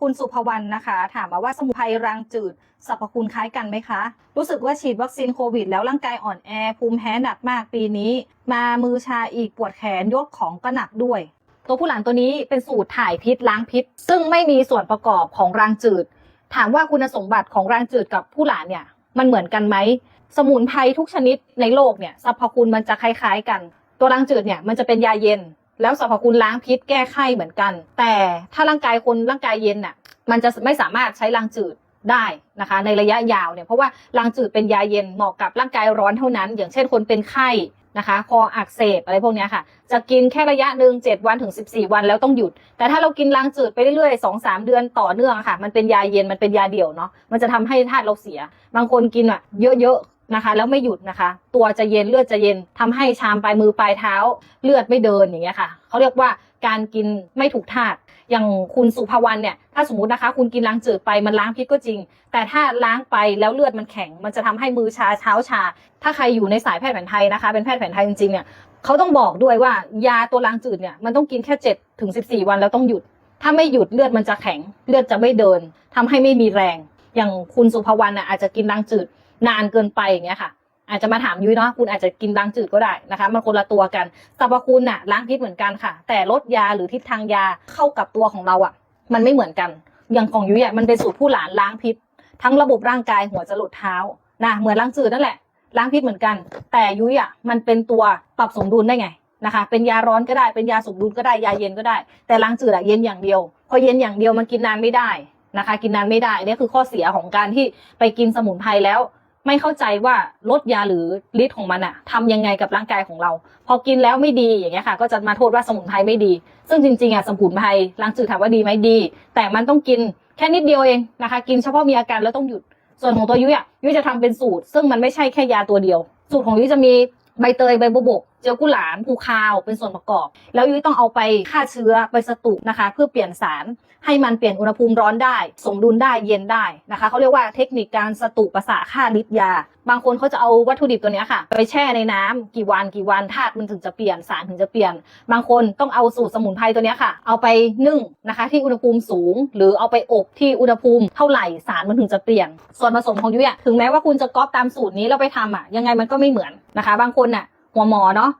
คุณสุภวรรณนะคะ ถามมาว่าสมุนไพรรางจืดสรรพคุณคล้ายกันไหมคะ รู้สึกว่าฉีดวัคซีนโควิด แล้วร่างกายอ่อนแอ ภูมิแพ้หนักมากปีนี้ มามือชาอีกปวดแขนยกของก็หนักด้วย ตัวผู้หลานตัวนี้เป็นสูตรถ่ายพิษล้างพิษ ซึ่งไม่มีส่วนประกอบของรางจืด ถามว่าคุณสมบัติของรางจืดกับผู้หลานเนี่ยมันเหมือนกันไหมสมุนไพรทุกชนิดในโลกเนี่ยสรรพคุณมันจะคล้าย ๆ กัน ตัวรางจืดเนี่ยมันจะเป็นยาเย็น แล้วสรรพคุณล้างพิษแก้ไข้เหมือนกัน แต่ถ้าร่างกายคนร่างกายเย็นน่ะมันจะไม่สามารถใช้รางจืดได้นะคะ ในระยะยาวเนี่ยเพราะว่ารางจืดเป็นยาเย็นเหมาะกับร่างกายร้อนเท่านั้น อย่างเช่นคนเป็นไข้นะคะ คออักเสบอะไรพวกนี้ค่ะ จะกินแค่ระยะหนึ่ง7วันถึง 14 วันแล้วต้องหยุด แต่ถ้าเรากินรางจืดไปเรื่อยๆ2 3เดือนต่อเนื่องค่ะ มันเป็นยาเย็นมันเป็นยาเดี่ยวเนาะมันจะทำให้ธาตุเราเสีย บางคนกินอะเยอะๆ นะคะ แล้วไม่หยุดนะคะ ตัวจะเย็นเลือดจะเย็นทำให้ชามปลายมือปลายเท้า เลือดไม่เดินอย่างเงี้ยค่ะเขาเรียกว่าการกินไม่ถูกธาตุอย่างคุณสุภวรรณเนี่ยถ้าสมมตินะคะ คุณกินล้างจืดไปมันล้างพิษก็จริง แต่ถ้าล้างไปแล้วเลือดมันแข็ง มันจะทำให้มือชาเท้าชา ถ้าใครอยู่ในสายแพทย์แผนไทยนะคะ เป็นแพทย์แผนไทยจริงๆเนี่ยเขาต้องบอกด้วยว่ายาตัวล้างจืดเนี่ยมันต้องกินแค่7ถึง14 วันแล้วต้องหยุด ถ้าไม่หยุดเลือดมันจะแข็ง เลือดจะไม่เดินทำให้ไม่มีแรง อย่างคุณสุภวรรณน่ะอาจจะกินล้างจืด นานเกินไปอย่างเงี้ยค่ะ อาจจะมาถามยุ้ยเนาะคุณอาจจะกินล้างจืดก็ได้นะคะ มันคนละตัวกันสรรพคุณน่ะล้างพิษเหมือนกันค่ะ แต่ลดยาหรือทิศทางยาเข้ากับตัวของเราอะมันไม่เหมือนกัน อย่างของยุ้ยอะมันเป็นสูตรผู้หลานล้างพิษ ทั้งระบบร่างกายหัวจรดเท้านะเหมือนล้างจืดนั่นแหละล้างพิษเหมือนกัน แต่ยุ้ยอะมันเป็นตัวปรับสมดุลได้ไงนะคะ เป็นยาร้อนก็ได้เป็นยาสมดุลก็ได้ยาเย็นก็ได้ แต่ล้างจืดอะเย็นอย่างเดียว พอเย็นอย่างเดียวมันกินนานไม่ได้นะคะ กินนานไม่ได้นี่คือข้อเสียของการที่ไปกินสมุนไพรแล้ว ไม่เข้าใจว่าลดยาหรือฤทธิ์ของมันอะทำยังไงกับร่างกายของเรา พอกินแล้วไม่ดีอย่างเงี้ยค่ะ ก็จะมาโทษว่าสมุนไพรไม่ดี ซึ่งจริงๆอะสมุนไพรล้างจืดถามว่าดีไหมดี แต่มันต้องกินแค่นิดเดียวเองนะคะ กินเฉพาะมีอาการแล้วต้องหยุด ส่วนของตัวยุ้ยอะยุ้ยจะทำเป็นสูตร ซึ่งมันไม่ใช่แค่ยาตัวเดียว สูตรของยุ้ยจะมีใบเตยใบบัวบก เจียวกุหลาบภูคาวเป็นส่วนประกอบ แล้วยุ้ยต้องเอาไปฆ่าเชื้อไปสตุนะคะ เพื่อเปลี่ยนสารให้มันเปลี่ยนอุณหภูมิร้อนได้ สมดุลได้เย็นได้นะคะเขาเรียกว่าเทคนิคการสตุประสาฆ่าฤทธิ์ยา บางคนเขาจะเอาวัตถุดิบตัวนี้ค่ะ ไปแช่ในน้ำกี่วันกี่วันธาตุมันถึงจะเปลี่ยนสารถึงจะเปลี่ยน บางคนต้องเอาสูตรสมุนไพรตัวนี้ค่ะ เอาไปนึ่งนะคะ ที่อุณหภูมิสูง หรือเอาไปอบที่อุณหภูมิเท่าไหร่สารมันถึงจะเปลี่ยน ส่วนผสมของยุ้ยถึงแม้ว่าคุณจะก๊อปตามสูตรนี้แล้วไปทำอะยังไงมันก็ไม่เหมือนนะคะ บางคนน่ะ หัวหมอเนาะ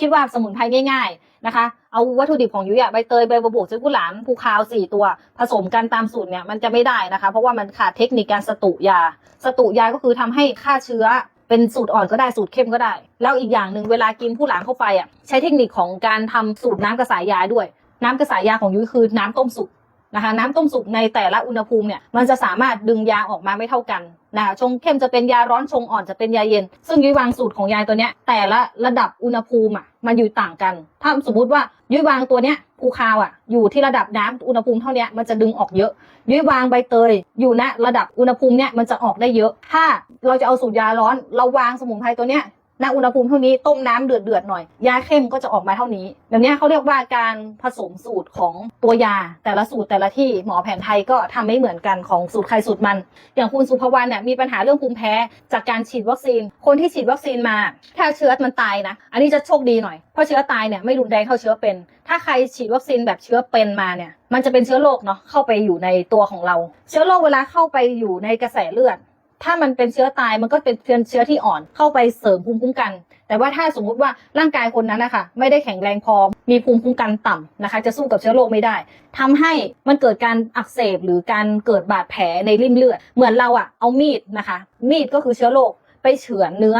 คิดว่าสมุนไพรง่ายๆนะคะ เอาวัตถุดิบของยุ้ยอะใบเตยใบบัวบกเจ้ากุหลาบภูคาวสี่ตัว ผสมกันตามสูตรเนี่ยมันจะไม่ได้นะคะ เพราะว่ามันขาดเทคนิคการสตุยา สตุยาก็คือทำให้ฆ่าเชื้อเป็นสูตรอ่อนก็ได้สูตรเข้มก็ได้ แล้วอีกอย่างหนึ่งเวลากินผู้หลานเข้าไปอะใช้เทคนิคของการทำสูตรน้ำกระสายยาด้วย น้ำกระสายยาของยุ้ยคือน้ำต้มสุกนะคะ น้ำต้มสุกในแต่ละอุณหภูมิเนี่ยมันจะสามารถดึงยาออกมาไม่เท่ากัน นะคะชงเข้มจะเป็นยาร้อนชงอ่อนจะเป็นยาเย็น ซึ่งยุ้ยวางสูตรของยาตัวเนี้ย แต่ละระดับอุณหภูมิอะมันอยู่ต่างกัน ถ้าสมมุติว่ายุ้ยวางตัวเนี้ยภูคาวอะอยู่ที่ระดับน้ำอุณหภูมิเท่านี้มันจะดึงออกเยอะยุ้ยวางใบเตย อยู่ณระดับอุณหภูมิเนี้ยมันจะออกได้เยอะ ถ้าเราจะเอาสูตรยาร้อน เราวางสมุนไพรตัวเนี้ย ณอุณหภูมิเท่านี้ต้มน้ำเดือดเดือดๆหน่อย ยาเข้มก็จะออกมาเท่านี้แบบนี้เขาเรียกว่าการผสมสูตรของตัวยา แต่ละสูตรแต่ละที่หมอแผนไทยก็ทำไม่เหมือนกันของสูตรใครสูตรมัน อย่างคุณสุภวรรณเนี่ยมีปัญหาเรื่องภูมิแพ้จากการฉีดวัคซีน คนที่ฉีดวัคซีนมา ถ้าเชื้อมันตายนะ อันนี้จะโชคดีหน่อยเพราะเชื้อตายเนี่ยไม่รุนแรงเท่าเชื้อเป็น ถ้าใครฉีดวัคซีนแบบเชื้อเป็นมาเนี่ยมันจะเป็นเชื้อโรคเนาะเข้าไปอยู่ในตัวของเรา เชื้อโรคเวลาเข้าไปอยู่ในกระแสเลือด ถ้ามันเป็นเชื้อตายมันก็เป็นเชื้อที่อ่อนเข้าไปเสริมภูมิคุ้มกัน แต่ว่าถ้าสมมุติว่าร่างกายคนนั้นนะคะไม่ได้แข็งแรงพอมีภูมิคุ้มกันต่ำนะคะ จะสู้กับเชื้อโรคไม่ได้ทำให้มันเกิดการอักเสบหรือการเกิดบาดแผลในริ่มเลือด เหมือนเราอะเอามีดนะคะ มีดก็คือเชื้อโรคไปเฉือนเนื้อ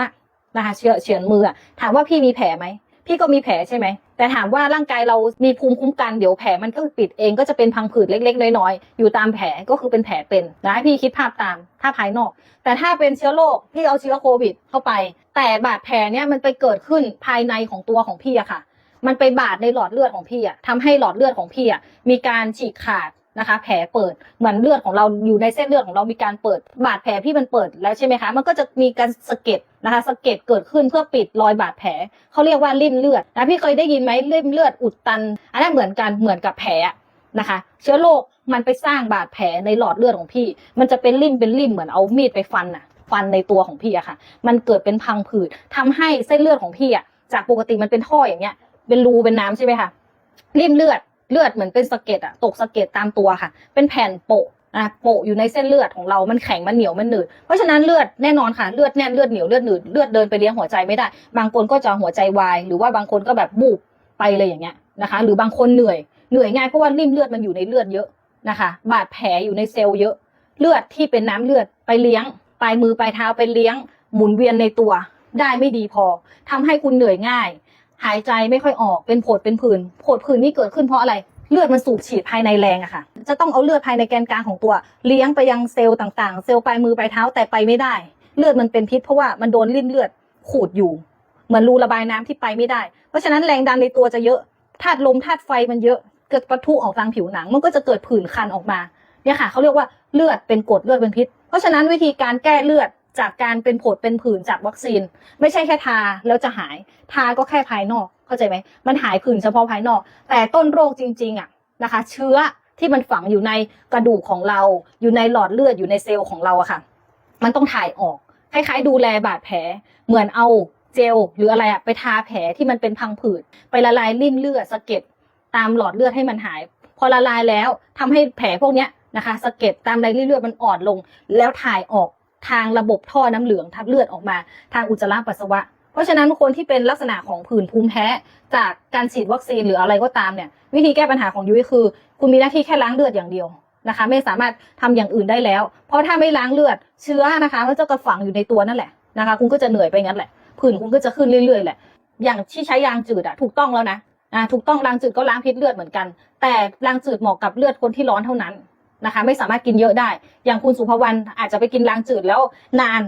นะคะเฉือนเฉือนมืออถามว่าพี่มีแผลไหมพี่ก็มีแผลใช่ไหม แต่ถามว่าร่างกายเรามีภูมิคุ้มกันเดี๋ยวแผลมันก็ปิดเองก็จะเป็นพังผืดเล็กๆน้อยๆอยู่ตามแผลก็คือเป็นแผลเป็นนะให้พี่คิดภาพตามถ้าภายนอก แต่ถ้าเป็นเชื้อโรคที่เอาเชื้อโควิด เข้าไป แต่บาดแผลเนี่ยมันไปเกิดขึ้นภายในของตัวของพี่อะค่ะ มันไปบาดในหลอดเลือดของพี่อะทำให้หลอดเลือดของพี่อะมีการฉีกขาด นะคะ แผลเปิดเหมือนเลือดของเราอยู่ในเส้นเลือดของเรามีการเปิด บาดแผลพี่มันเปิดแล้วใช่ไหมคะ มันก็จะมีการสะเก็ดนะคะสะเก็ดเกิดขึ้นเพื่อปิดรอยบาดแผลเขาเรียกว่าริ่มเลือดนะพี่เคยได้ยินไหมริ่มเลือดอุดตัน อันนั้นเหมือนกันเหมือนกับแผลนะคะ เชื้อโรคมันไปสร้างบาดแผลในหลอดเลือดของพี่ มันจะเป็นริ่มเป็นริ่มเหมือนเอามีดไปฟันอะฟันในตัวของพี่อะค่ะ มันเกิดเป็นพังผืดทำให้เส้นเลือดของพี่อะจากปกติมันเป็นท่ออย่างเงี้ย เป็นรูเป็นน้ำใช่ไหมคะริ่มเลือด เลือดเหมือนเป็นสะเก็ดอะตกสะเก็ดตามตัวค่ะ เป็นแผ่นโปะนะโปะอยู่ในเส้นเลือดของเรา มันแข็ง มันเหนียว มันหนืด เพราะฉะนั้นเลือดแน่นอนค่ะ เลือดแน่น เลือดเหนียว เลือดหนืด เลือดเดินไปเลี้ยงหัวใจไม่ได้ บางคนก็จะหัวใจวาย หรือว่าบางคนก็แบบบูบไปเลยอย่างเงี้ยนะคะ หรือบางคนเหนื่อย เหนื่อยง่ายเพราะว่าริ่มเลือดมันอยู่ในเลือดเยอะนะคะ บาดแผลอยู่ในเซลล์เยอะ เลือดที่เป็นน้ำเลือดไปเลี้ยง ปลายมือปลายเท้าไปเลี้ยง หมุนเวียนในตัว ได้ไม่ดีพอทำให้คุณเหนื่อยง่าย หายใจไม่ค่อยออกเป็นผดเป็นผื่นผดผื่นนี่เกิดขึ้นเพราะอะไรเลือดมันสูบฉีดภายในแรงอะค่ะ จะต้องเอาเลือดภายในแกนกลางของตัว เลี้ยงไปยังเซลล์ต่างๆ เซลล์ปลายมือปลายเท้าแต่ไปไม่ได้ เลือดมันเป็นพิษเพราะว่ามันโดนริ่มเลือดขูดอยู่ เหมือนรูระบายน้ำที่ไปไม่ได้ เพราะฉะนั้นแรงดันในตัวจะเยอะธาตุลมธาตุไฟมันเยอะเกิดปะทุออกทางผิวหนัง มันก็จะเกิดผื่นคันออกมาเนี่ยค่ะเขาเรียกว่าเลือดเป็นกรดเลือดเป็นพิษ เพราะฉะนั้นวิธีการแก้เลือด จากการเป็นผดเป็นผื่นจากวัคซีน ไม่ใช่แค่ทาแล้วจะหาย ทาก็แค่ภายนอกเข้าใจไหมมันหายผื่นเฉพาะภายนอก แต่ต้นโรคจริงๆอะนะคะ เชื้อที่มันฝังอยู่ในกระดูกของเรา อยู่ในหลอดเลือดอยู่ในเซลล์ของเราอะค่ะ มันต้องถ่ายออกคล้ายๆ ดูแลบาดแผลเหมือนเอาเจลหรืออะไรอะไปทาแผลที่มันเป็นพังผืดไปละลายริ่มเลือดสะเก็ดตามหลอดเลือดให้มันหาย พอละลายแล้วทำให้แผลพวกเนี้ยนะคะสะเก็ดตามไรเลือดมันอ่อนลง แล้วถ่ายออก ทางระบบท่อน้ำเหลืองทับเลือดออกมา ทางอุจจาระปัสสาวะ เพราะฉะนั้นคนที่เป็นลักษณะของผื่นภูมิแพ้ จากการฉีดวัคซีนหรืออะไรก็ตามเนี่ยวิธีแก้ปัญหาของยุ้ยคือ คุณมีหน้าที่แค่ล้างเลือดอย่างเดียวนะคะ ไม่สามารถทำอย่างอื่นได้แล้ว เพราะถ้าไม่ล้างเลือดเชื้อนะคะมันจะกระฝังอยู่ในตัวนั่นแหละนะคะ คุณก็จะเหนื่อยไปงั้นแหละผื่นคุณก็จะขึ้นเรื่อยๆแหละอย่างที่ใช้ยางจืดอะถูกต้องแล้วนะอ่าถูกต้องยางจืดก็ล้างพิษเลือดเหมือนกัน แต่ยางจืดเหมาะกับเลือดคนที่ร้อนเท่านั้น นะคะ ไม่สามารถกินเยอะได้ อย่างคุณสุภวรรณอาจจะไปกินล้างจืดแล้วนาน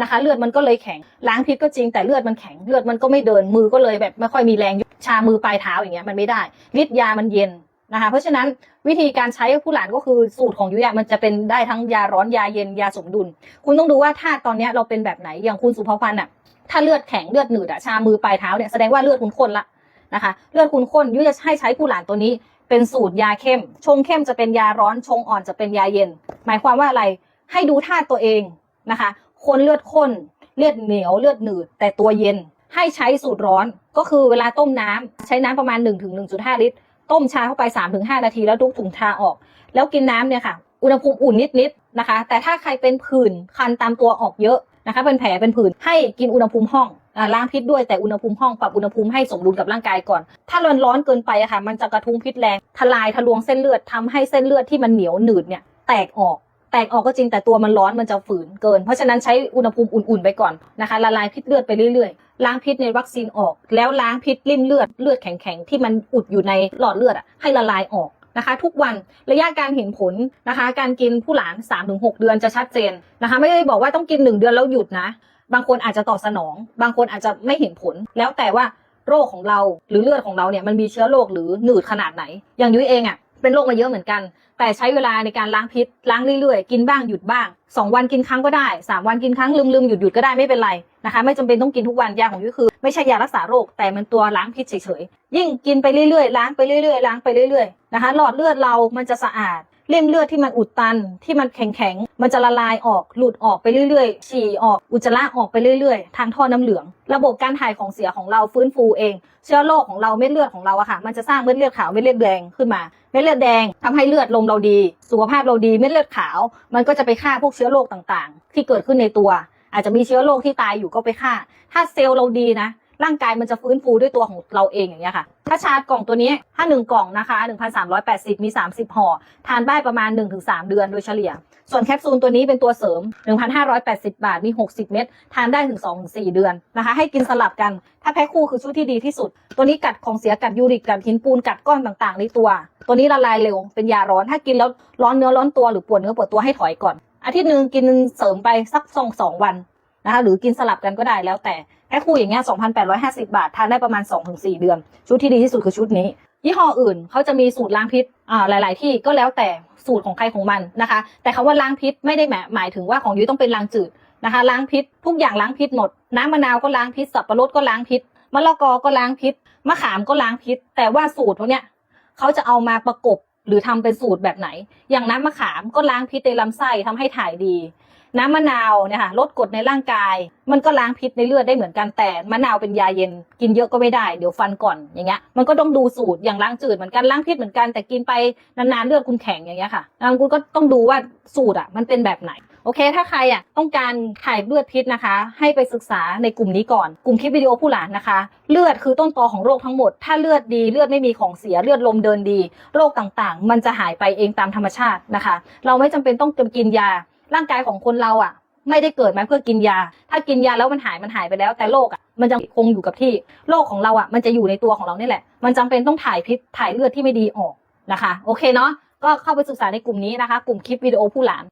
นะคะ เลือดมันก็เลยแข็งล้างพิษก็จริงแต่เลือดมันแข็งเลือดมันก็ไม่เดินมือก็เลยแบบไม่ค่อยมีแรงชามือปลายเท้าอย่างเงี้ยมันไม่ได้ฤทธิ์ยามันเย็นนะคะ เพราะฉะนั้นวิธีการใช้ผู้หลานก็คือสูตรของยุยะมันจะเป็นได้ทั้งยาร้อนยาเย็นยาสมดุล คุณต้องดูว่าธาตุตอนนี้เราเป็นแบบไหนอย่างคุณสุภวรรณอะถ้าเลือดแข็งเลือดหนืดอะชามือปลายเท้าเนี่ยแสดงว่าเลือดคุณข้นละนะคะ เลือดคุณข้นยุยจะให้ใช้ผู้หลานตัวนี้ เป็นสูตรยาเข้ม ชงเข้มจะเป็นยาร้อนชงอ่อนจะเป็นยาเย็น หมายความว่าอะไรให้ดูธาตุตัวเองนะคะคนเลือดข้นเลือดเหนียวเลือดหนืดแต่ตัวเย็นให้ใช้สูตรร้อนก็คือเวลาต้มน้ำใช้น้ำประมาณ 1-1.5 ลิตร ต้มชาเข้าไป3-5 นาทีแล้วทุกถุงชาออก แล้วกินน้ำเนี่ยค่ะ อุณหภูมิอุ่นนิดๆนะคะ แต่ถ้าใครเป็นผื่นคันตามตัวออกเยอะ นะคะเป็นแผลเป็นผื่นให้กินอุณหภูมิห้องล้างพิษด้วยแต่อุณหภูมิห้องปรับอุณหภูมิให้สมดุลกับร่างกายก่อน ถ้าร้อนร้อนเกินไปอะค่ะมันจะกระทุ้งพิษแรงทลายทะลวงเส้นเลือดทำให้เส้นเลือดที่มันเหนียวหนืดเนี่ยแตกออกแตกออกก็จริงแต่ตัวมันร้อนมันจะฝืนเกิน เพราะฉะนั้นใช้อุณหภูมิอุ่นๆไปก่อนนะคะละลายพิษเลือดไปเรื่อยๆ ล้างพิษในวัคซีนออก แล้วล้างพิษริ่มเลือดเลือดแข็งๆที่มันอุดอยู่ในหลอดเลือดอะให้ละลายออก นะคะ ทุกวันระยะการเห็นผลนะคะ การกินผู้หลาน 3-6 เดือนจะชัดเจนนะคะ ไม่ได้บอกว่าต้องกิน 1 เดือนแล้วหยุดนะ บางคนอาจจะตอบสนอง บางคนอาจจะไม่เห็นผล แล้วแต่ว่าโรคของเราหรือเลือดของเราเนี่ยมันมีเชื้อโรคหรือหนืดขนาดไหน อย่างยุ้ยเองอะ่ะ เป็นโรคมาเยอะเหมือนกัน แต่ใช้เวลาในการล้างพิษล้างเรื่อยๆ กินบ้างหยุดบ้าง 2 วันกินครั้งก็ได้ 3 วันกินครั้งลืมลืมๆหยุดหยุดก็ได้ไม่เป็นไรนะคะ ไม่จำเป็นต้องกินทุกวันยาของยุ้ยคือ ไม่ใช่ยารักษาโรคแต่มันตัวล้างพิษเฉยๆยิ่งกินไปเรื่อยๆล้างไปเรื่อยๆล้างไปเรื่อยๆนะคะหลอดเลือดเรามันจะสะอาด ริ่มเลือดที่มันอุดตันที่มันแข็งๆ มันจะละลายออกหลุดออกไปเรื่อยๆ ฉี่ออกอุจจาระออกไปเรื่อยๆ ทางท่อน้ำเหลือง ระบบการถ่ายของเสียของเราฟื้นฟูเอง เชื้อโรคของเราเม็ดเลือดของเราอะค่ะ มันจะสร้างเม็ดเลือดขาวเม็ดเลือดแดงขึ้นมา เม็ดเลือดแดงทำให้เลือดลมเราดี สุขภาพเราดี เม็ดเลือดขาว มันก็จะไปฆ่าพวกเชื้อโรคต่างๆ ที่เกิดขึ้นในตัว อาจจะมีเชื้อโรคที่ตายอยู่ก็ไปฆ่า ถ้าเซลล์เราดีนะ ร่างกายมันจะฟื้นฟูด้วยตัวของเราเองอย่างเงี้ยค่ะ ถ้าชาร์จกล่องตัวนี้ถ้า 1 กล่องนะคะ 1,380 มี 30 ห่อ ทานได้ประมาณ 1-3 เดือนโดยเฉลี่ย ส่วนแคปซูลตัวนี้เป็นตัวเสริม 1,580 บาท มี 60 เม็ด ทานได้ถึง 2-4 เดือนนะคะ ให้กินสลับกัน ถ้าแพ็คคู่คือชุดที่ดีที่สุด ตัวนี้กัดของเสียกัดยูริกกัดหินปูนกัดก้อนต่างๆในตัว ตัวนี้ละลายเร็ว เป็นยาร้อน ถ้ากินแล้วร้อนเนื้อร้อนตัวหรือปวดเนื้อปวดตัวให้ถอยก่อน อาทิตย์หนึ่งกินเสริมไปสักสองสองวันนะคะ หรือกินสลับกันก็ได้แล้วแต่ แพ็คคู่อย่างเงี้ย2,850 บาท ทานได้ประมาณ 2-4 เดือน ชุดที่ดีที่สุดคือชุดนี้ ยี่ห้ออื่นเขาจะมีสูตรล้างพิษ อ่า หลาย ๆ ที่ก็แล้วแต่สูตรของใครของมันนะคะ แต่คำว่าล้างพิษไม่ได้หมายหมายถึงว่าของยุ้ยต้องเป็นล้างจืดนะคะ ล้างพิษ ทุกอย่างล้างพิษหมด น้ำมะนาวก็ล้างพิษ สับปะรดก็ล้างพิษ มะละกอก็ล้างพิษ มะขามก็ล้างพิษ แต่ว่าสูตรพวกเนี้ยเขาจะเอามาประกบหรือทำเป็นสูตรแบบไหน อย่างน้ำมะขามก็ล้างพิษในลำไส้ทำให้ถ่ายดี น้ำมะนาวเนี่ยค่ะลดกรดในร่างกาย มันก็ล้างพิษในเลือดได้เหมือนกันแต่มะนาวเป็นยาเย็นกินเยอะก็ไม่ได้เดี๋ยวฟันก่อนอย่างเงี้ยมันก็ต้องดูสูตรอย่างล้างจืดเหมือนกันล้างพิษเหมือนกันแต่กินไปนานๆเลือดคุณแข็งอย่างเงี้ยค่ะแล้วคุณก็ต้องดูว่าสูตรอะมันเป็นแบบไหนโอเค ถ้าใครอะต้องการถ่ายเลือดพิษนะคะ ให้ไปศึกษาในกลุ่มนี้ก่อน กลุ่มคลิปวิดีโอผู้หลานนะคะ เลือดคือต้นตอของโรคทั้งหมด ถ้าเลือดดีเลือดไม่มีของเสียเลือดลมเดินดี โรคต่างๆ มันจะหายไปเองตามธรรมชาตินะคะ เราไม่จำเป็นต้องกินยา ร่างกายของคนเราอะ ไม่ได้เกิดมาเพื่อกินยา ถ้ากินยาแล้วมันหายมันหายไปแล้ว แต่โรคอะมันจะคงอยู่กับที่โรคของเราอะ มันจะอยู่ในตัวของเรานี่แหละ มันจำเป็นต้องถ่ายพิษถ่ายเลือดที่ไม่ดีออกนะคะ โอเคเนาะก็เข้าไปศึกษาในกลุ่มนี้นะคะ กลุ่มคลิปวิดีโอผู้หลาน